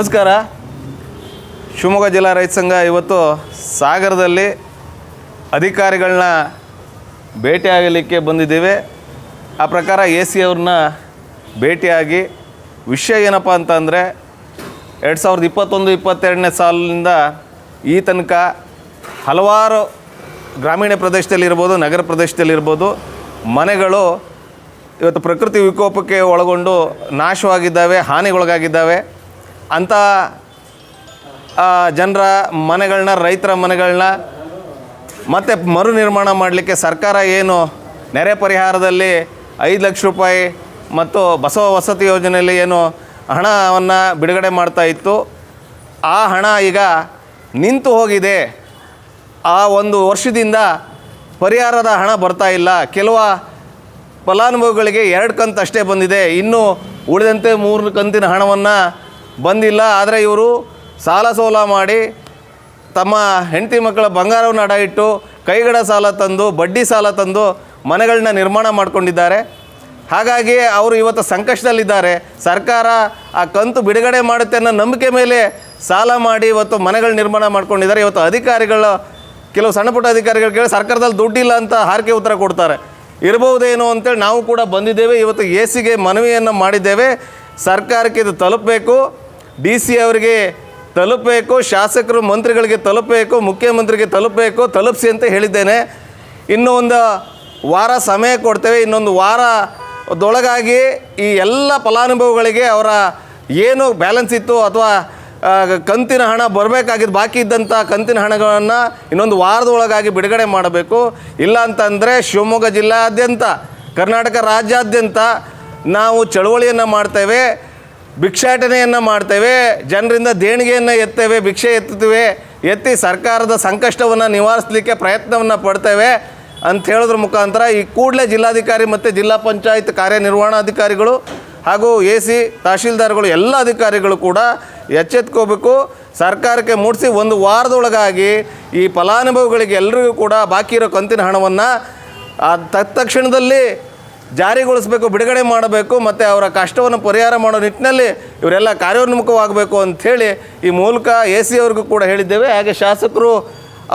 ನಮಸ್ಕಾರ. ಶಿವಮೊಗ್ಗ ಜಿಲ್ಲಾ ರೈತ ಸಂಘ ಇವತ್ತು ಸಾಗರದಲ್ಲಿ ಅಧಿಕಾರಿಗಳನ್ನ ಭೇಟಿಯಾಗಲಿಕ್ಕೆ ಬಂದಿದ್ದೇವೆ. ಆ ಪ್ರಕಾರ ಎ ಸಿ ಅವ್ರನ್ನ ಭೇಟಿಯಾಗಿ ವಿಷಯ ಏನಪ್ಪ ಅಂತಂದರೆ, ಎರಡು ಸಾವಿರದ ಇಪ್ಪತ್ತೊಂದು, ಇಪ್ಪತ್ತೆರಡನೇ ಸಾಲಿನಿಂದ ಈ ತನಕ ಹಲವಾರು ಗ್ರಾಮೀಣ ಪ್ರದೇಶದಲ್ಲಿರ್ಬೋದು, ನಗರ ಪ್ರದೇಶದಲ್ಲಿರ್ಬೋದು ಮನೆಗಳು ಇವತ್ತು ಪ್ರಕೃತಿ ವಿಕೋಪಕ್ಕೆ ಒಳಗೊಂಡು ನಾಶವಾಗಿದ್ದಾವೆ, ಹಾನಿಗೊಳಗಾಗಿದ್ದಾವೆ. ಅಂಥ ಜನರ ಮನೆಗಳನ್ನ ರೈತರ ಮನೆಗಳನ್ನ ಮತ್ತೆ ಮರು ನಿರ್ಮಾಣ ಮಾಡಲಿಕ್ಕೆ ಸರ್ಕಾರ ಏನು ನೆರೆ ಪರಿಹಾರದಲ್ಲಿ ಐದು ಲಕ್ಷ ರೂಪಾಯಿ ಮತ್ತು ಬಸವ ವಸತಿ ಯೋಜನೆಯಲ್ಲಿ ಏನು ಹಣವನ್ನು ಬಿಡುಗಡೆ ಮಾಡ್ತಾ ಇತ್ತು. ಆ ಹಣ ಈಗ ನಿಂತು ಹೋಗಿದೆ. ಆ ಒಂದು ವರ್ಷದಿಂದ ಪರಿಹಾರದ ಹಣ ಬರ್ತಾ ಇಲ್ಲ. ಕೆಲವ ಫಲಾನುಭವಿಗಳಿಗೆ ಎರಡು ಕಂತು ಅಷ್ಟೇ ಬಂದಿದೆ. ಇನ್ನು ಉಳಿದಂತೆ ಮೂರು ಕಂತಿನ ಹಣವನ್ನು ಬಂದಿಲ್ಲ, ಆದರೆ ಇವರು ಸಾಲ ಸೋಲ ಮಾಡಿ ತಮ್ಮ ಹೆಂಡತಿ ಮಕ್ಕಳ ಬಂಗಾರವನ್ನು ಅಡ ಇಟ್ಟು ಕೈಗಡ ಸಾಲ ತಂದು, ಬಡ್ಡಿ ಸಾಲ ತಂದು ಮನೆಗಳನ್ನ ನಿರ್ಮಾಣ ಮಾಡಿಕೊಂಡಿದ್ದಾರೆ. ಹಾಗಾಗಿ ಅವರು ಇವತ್ತು ಸಂಕಷ್ಟದಲ್ಲಿದ್ದಾರೆ. ಸರ್ಕಾರ ಆ ಕಂತು ಬಿಡುಗಡೆ ಮಾಡುತ್ತೆ ಅನ್ನೋ ನಂಬಿಕೆ ಮೇಲೆ ಸಾಲ ಮಾಡಿ ಇವತ್ತು ಮನೆಗಳ ನಿರ್ಮಾಣ ಮಾಡ್ಕೊಂಡಿದ್ದಾರೆ. ಇವತ್ತು ಅಧಿಕಾರಿಗಳು, ಕೆಲವು ಸಣ್ಣ ಪುಟ್ಟ ಅಧಿಕಾರಿಗಳು ಕೇಳಿ ಸರ್ಕಾರದಲ್ಲಿ ದುಡ್ಡಿಲ್ಲ ಅಂತ ಹಾರಿಕೆ ಉತ್ತರ ಕೊಡ್ತಾರೆ. ಇರ್ಬೋದೇನೋ ಅಂತೇಳಿ ನಾವು ಕೂಡ ಬಂದಿದ್ದೇವೆ. ಇವತ್ತು ಎ ಸಿಗೆ ಮನವಿಯನ್ನು ಮಾಡಿದ್ದೇವೆ. ಸರ್ಕಾರಕ್ಕೆ ಇದು ತಲುಪಬೇಕು. ಡಿ ಸಿ ಅವರಿಗೆ ತಲುಪಬೇಕು, ಶಾಸಕರು ಮಂತ್ರಿಗಳಿಗೆ ತಲುಪಬೇಕು, ಮುಖ್ಯಮಂತ್ರಿಗೆ ತಲುಪಬೇಕು, ತಲುಪಿಸಿ ಅಂತ ಹೇಳಿದ್ದೇನೆ. ಇನ್ನೂ ಒಂದು ವಾರ ಸಮಯ ಕೊಡ್ತೇವೆ. ಇನ್ನೊಂದು ವಾರದೊಳಗಾಗಿ ಈ ಎಲ್ಲ ಫಲಾನುಭವಿಗಳಿಗೆ ಅವರ ಏನು ಬ್ಯಾಲೆನ್ಸ್ ಇತ್ತು ಅಥವಾ ಕಂತಿನ ಹಣ ಬರಬೇಕಾಗಿದ್ದು ಬಾಕಿ ಇದ್ದಂಥ ಕಂತಿನ ಹಣಗಳನ್ನು ಇನ್ನೊಂದು ವಾರದೊಳಗಾಗಿ ಬಿಡುಗಡೆ ಮಾಡಬೇಕು. ಇಲ್ಲ ಅಂತಂದರೆ ಶಿವಮೊಗ್ಗ ಜಿಲ್ಲಾದ್ಯಂತ, ಕರ್ನಾಟಕ ರಾಜ್ಯಾದ್ಯಂತ ನಾವು ಚಳುವಳಿಯನ್ನು ಮಾಡ್ತೇವೆ. ಭಿಕ್ಷಾಟನೆಯನ್ನು ಮಾಡ್ತೇವೆ, ಜನರಿಂದ ದೇಣಿಗೆಯನ್ನು ಎತ್ತೇವೆ, ಭಿಕ್ಷೆ ಎತ್ತುತ್ತೇವೆ, ಎತ್ತಿ ಸರ್ಕಾರದ ಸಂಕಷ್ಟವನ್ನು ನಿವಾರಿಸಲಿಕ್ಕೆ ಪ್ರಯತ್ನವನ್ನು ಪಡ್ತೇವೆ ಅಂತ ಹೇಳೋದ್ರ ಮುಖಾಂತರ ಈ ಕೂಡಲೇ ಜಿಲ್ಲಾಧಿಕಾರಿ ಮತ್ತು ಜಿಲ್ಲಾ ಪಂಚಾಯತ್ ಕಾರ್ಯನಿರ್ವಹಣಾಧಿಕಾರಿಗಳು ಹಾಗೂ ಎ ಸಿ ತಹಶೀಲ್ದಾರ್ಗಳು ಎಲ್ಲ ಅಧಿಕಾರಿಗಳು ಕೂಡ ಎಚ್ಚೆತ್ಕೋಬೇಕು. ಸರ್ಕಾರಕ್ಕೆ ಮೂಡಿಸಿ ಒಂದು ವಾರದೊಳಗಾಗಿ ಈ ಫಲಾನುಭವಿಗಳಿಗೆ ಎಲ್ಲರಿಗೂ ಕೂಡ ಬಾಕಿ ಇರೋ ಕಂತಿನ ಹಣವನ್ನು ತತ್ಕ್ಷಣದಲ್ಲಿ ಜಾರಿಗೊಳಿಸಬೇಕು, ಬಿಡುಗಡೆ ಮಾಡಬೇಕು ಮತ್ತು ಅವರ ಕಷ್ಟವನ್ನು ಪರಿಹಾರ ಮಾಡೋ ನಿಟ್ಟಿನಲ್ಲಿ ಇವರೆಲ್ಲ ಕಾರ್ಯೋನ್ಮುಖವಾಗಬೇಕು ಅಂಥೇಳಿ ಈ ಮೂಲಕ ಎ ಸಿ ಅವ್ರಿಗೂ ಕೂಡ ಹೇಳಿದ್ದೇವೆ. ಹಾಗೆ ಶಾಸಕರು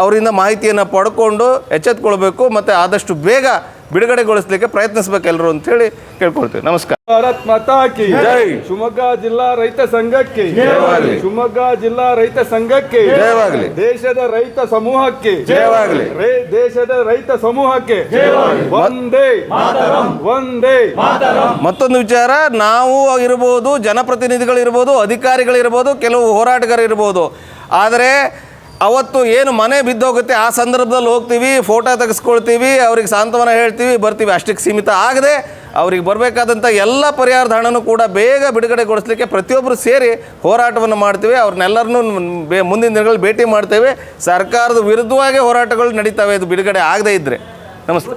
ಅವರಿಂದ ಮಾಹಿತಿಯನ್ನು ಪಡ್ಕೊಂಡು ಎಚ್ಚೆತ್ಕೊಳ್ಬೇಕು. ಮತ್ತು ಆದಷ್ಟು ಬೇಗ ಬಿಡುಗಡೆಗೊಳಿಸಲಿಕ್ಕೆ ಪ್ರಯತ್ನಿಸಬೇಕು ಎಲ್ಲರೂ ಅಂಥೇಳಿ ಕೇಳ್ಕೊಳ್ತೀವಿ ನಮಸ್ಕಾರ ಭಾರತ್ ಮಾತಾಕಿ ಜೈ. ಶಿವಮೊಗ್ಗ ಜಿಲ್ಲಾ ರೈತ ಸಂಘಕ್ಕೆ ಜಯವಾಗಲಿ. ಶಿವಮೊಗ್ಗ ಜಿಲ್ಲಾ ರೈತ ಸಂಘಕ್ಕೆ ಜಯವಾಗಲಿ. ದೇಶದ ರೈತ ಸಮೂಹಕ್ಕೆ ಜಯವಾಗಲಿ. ರೇ- ದೇಶದ ರೈತ ಸಮೂಹಕ್ಕೆ ಒಂದೇ ಒಂದೇ ಮತ್ತೊಂದು ವಿಚಾರ ನಾವು ಇರ್ಬೋದು ಜನಪ್ರತಿನಿಧಿಗಳಿರ್ಬೋದು ಅಧಿಕಾರಿಗಳಿರ್ಬೋದು ಕೆಲವು ಹೋರಾಟಗಾರರು ಇರ್ಬೋದು ಆದರೆ ಅವತ್ತು ಏನು ಮನೆ ಬಿದ್ದೋಗುತ್ತೆ, ಆ ಸಂದರ್ಭದಲ್ಲಿ ಹೋಗ್ತೀವಿ ಫೋಟೋ ತೆಗೆಸ್ಕೊಳ್ತೀವಿ, ಅವ್ರಿಗೆ ಸಾಂತ್ವನ ಹೇಳ್ತೀವಿ, ಬರ್ತೀವಿ. ಅಷ್ಟಕ್ಕೆ ಸೀಮಿತ ಆಗದೆ ಅವ್ರಿಗೆ ಬರಬೇಕಾದಂಥ ಎಲ್ಲ ಪರಿಹಾರದ ಹಣನೂ ಕೂಡ ಬೇಗ ಬಿಡುಗಡೆಗೊಳಿಸಲಿಕ್ಕೆ ಪ್ರತಿಯೊಬ್ಬರು ಸೇರಿ ಹೋರಾಟವನ್ನು ಮಾಡ್ತೀವಿ. ಅವ್ರನ್ನೆಲ್ಲರನ್ನೂ ಬೇ ಮುಂದಿನ ದಿನಗಳಲ್ಲಿ ಭೇಟಿ ಮಾಡ್ತೇವೆ. ಸರ್ಕಾರದ ವಿರುದ್ಧವಾಗಿ ಹೋರಾಟಗಳು ನಡೀತವೆ. ಇದು ಬಿಡುಗಡೆ ಆಗದೇ ಇದ್ದರೆ ನಮಸ್ತೆ.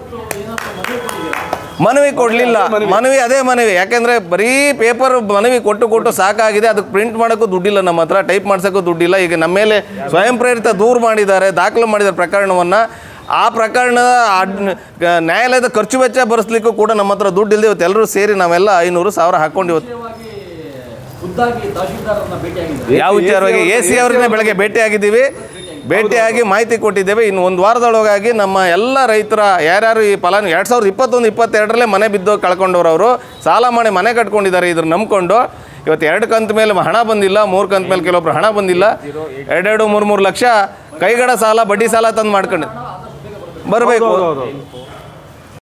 ಮನವಿ ಕೊಡಲಿಲ್ಲ. ಮನವಿ. ಅದೇ ಮನವಿ. ಯಾಕೆಂದರೆ ಬರೀ ಪೇಪರ್ ಮನವಿ ಕೊಟ್ಟು ಕೊಟ್ಟು ಸಾಕಾಗಿದೆ. ಅದಕ್ಕೆ ಪ್ರಿಂಟ್ ಮಾಡೋಕ್ಕೂ ದುಡ್ಡಿಲ್ಲ ನಮ್ಮ ಹತ್ರ ಟೈಪ್ ಮಾಡ್ಸೋಕ್ಕೂ ದುಡ್ಡಿಲ್ಲ. ಈಗ ನಮ್ಮ ಮೇಲೆ ಸ್ವಯಂ ಪ್ರೇರಿತ ದೂರು ಮಾಡಿದ್ದಾರೆ ದಾಖಲು ಮಾಡಿದ ಪ್ರಕರಣವನ್ನು. ಆ ಪ್ರಕರಣದ ನ್ಯಾಯಾಲಯದ ಖರ್ಚು ವೆಚ್ಚ ಭರಿಸ್ಲಿಕ್ಕೂ ಕೂಡ ನಮ್ಮ ಹತ್ರ ದುಡ್ಡು ಇಲ್ಲದೆ ಇವತ್ತು ಎಲ್ಲರೂ ಸೇರಿ ನಾವೆಲ್ಲ ಐನೂರು ಸಾವಿರ ಹಾಕ್ಕೊಂಡು ಇವತ್ತು ಯಾವ ವಿಚಾರವಾಗಿ ಎ ಸಿ ಅವ್ರನ್ನೇ ಬೆಳಗ್ಗೆ ಭೇಟಿಯಾಗಿದ್ದೀವಿ. ಭೇಟಿಯಾಗಿ ಮಾಹಿತಿ ಕೊಟ್ಟಿದ್ದೇವೆ. ಇನ್ನು ಒಂದು ವಾರದೊಳಗಾಗಿ ನಮ್ಮ ಎಲ್ಲ ರೈತರ ಯಾರ್ಯಾರು ಈ ಫಲಾನು ಎರಡು ಸಾವಿರದ ಇಪ್ಪತ್ತೊಂದು ಇಪ್ಪತ್ತೆರಡರಲ್ಲೇ ಮನೆ ಬಿದ್ದು ಕಳ್ಕೊಂಡವ್ರು ಅವರು ಸಾಲ ಮಾಡಿ ಮನೆ ಕಟ್ಕೊಂಡಿದ್ದಾರೆ ಇದ್ರ ನಂಬಿಕೊಂಡು. ಇವತ್ತು ಎರಡು ಕಂತ ಮೇಲೆ ಹಣ ಬಂದಿಲ್ಲ ಮೂರು ಕಂತ ಮೇಲೆ ಕೆಲವೊಬ್ರು ಹಣ ಬಂದಿಲ್ಲ. ಎರಡೆರಡು ಮೂರು ಮೂರು ಲಕ್ಷ ಕೈಗಡ ಸಾಲ ಬಡ್ಡಿ ಸಾಲ ತಂದು ಮಾಡ್ಕೊಂಡು ಬರಬೇಕು.